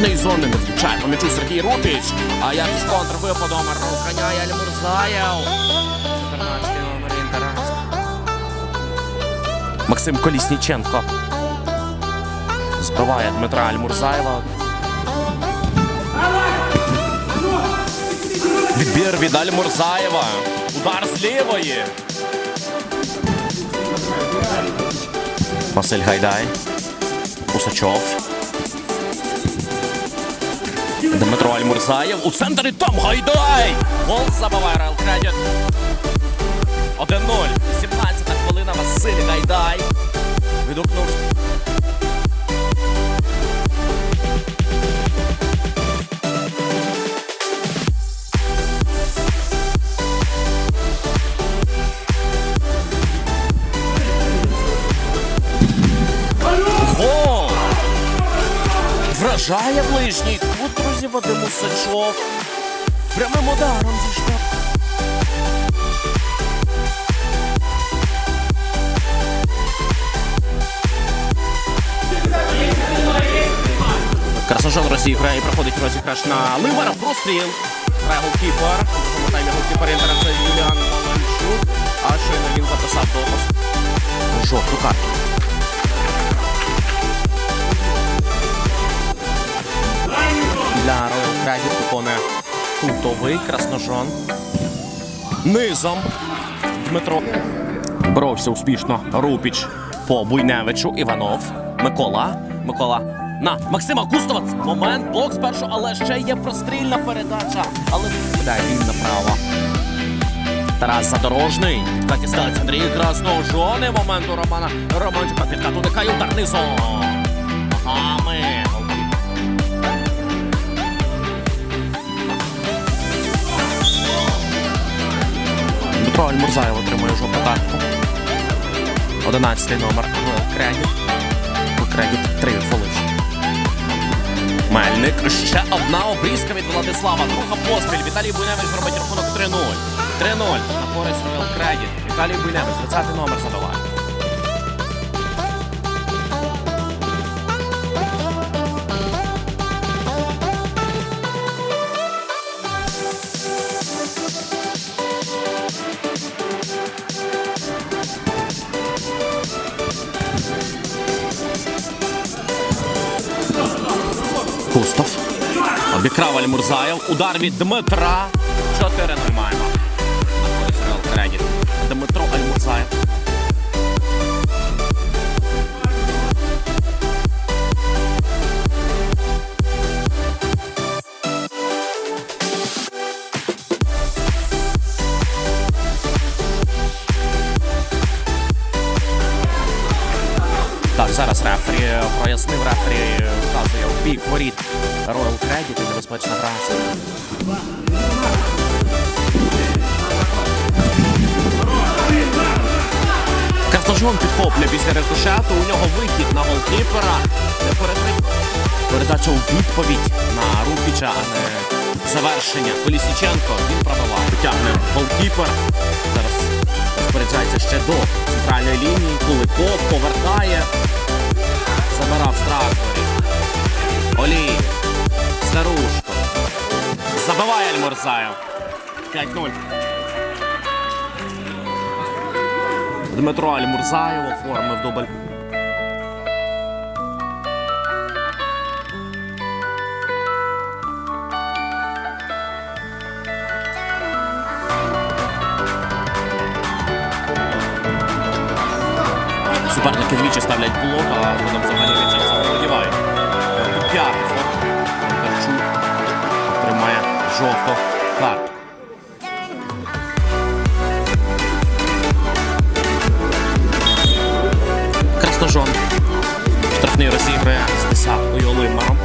Гарний зони не включає по Сергій Рупіч. А як з контрвипадом розганяє Альмурзаєв. 14 номер інтерес. Максим Колісніченко. Збиває Дмитра Альмурзаєва. Відбір від Альмурзаєва. Удар з лівої. Василь Гайдай. Усачов. Дмитро Альмурзаєв у центрі Том Гайдай! Гол забиває Реал Кредит. 1-0. 17 хвилина Василь Гайдай. Відгукнув. Вражає ближній кут, друзі, Вадим Усачов. Прямим ударом зі штаб. Красожон розіграє і проходить розіграш на Ливара. Простріл. Грає голкіпер. В голкіпер Інтера це Юліан Маланчук. А щойно він записав допуск. Жовту карту. Кутовий красножон. Низом Дмитро. Боровся успішно Рупіч по Буйневичу. Іванов. Микола. Микола. На Максима Кустова. Момент. Блок спершу, але ще є прострільна передача. Але відповідає він направо. Тарас Задорожний. Каті сталець Андрій Красножони. Момент у Романа Романчука. Підкат уникає удар низом. Ногами. Дмитро Альмурзаєв отримує жовту картку. 11 номер Кредіт. Кредіт 3 фолиш. Мельник. Ще одна обрізка від Владислава. Друга постріль. Віталій Буйневич робить рахунок 3-0. 3-0 на користь Кредіт. Віталій Буйневич, 20 номер забиває. Кустов. Обікрав Альмурзаєв. Удар від Дмитра. 4 0 маємо. Дмитро Альмурзаєв. Так, зараз рефері прояснив рефері, вказує у бік воріт Royal Credit і небезпечна гра. Кастажон підхоплює після рикошету. У нього вихід на голкіпера. Передача у відповідь на Рупіча, а не завершення. Колісніченко він пробиває. Тягне голкіпер. Зараз розпоряджається ще до центральної лінії. Куликов повертає. Забирав тракторі. Олій. Старушко. Забивай Альмурзаєв. 5-0. Дмитро Альмурзаєв оформив дубль. Суперники двічі ставлять блок, а згодом взагалі м'ячем заволодівають. Тут п'ятий ход. Бондарчук отримає жовту картку. Красножон. Штрафний розіграє з десяткою Олимаром.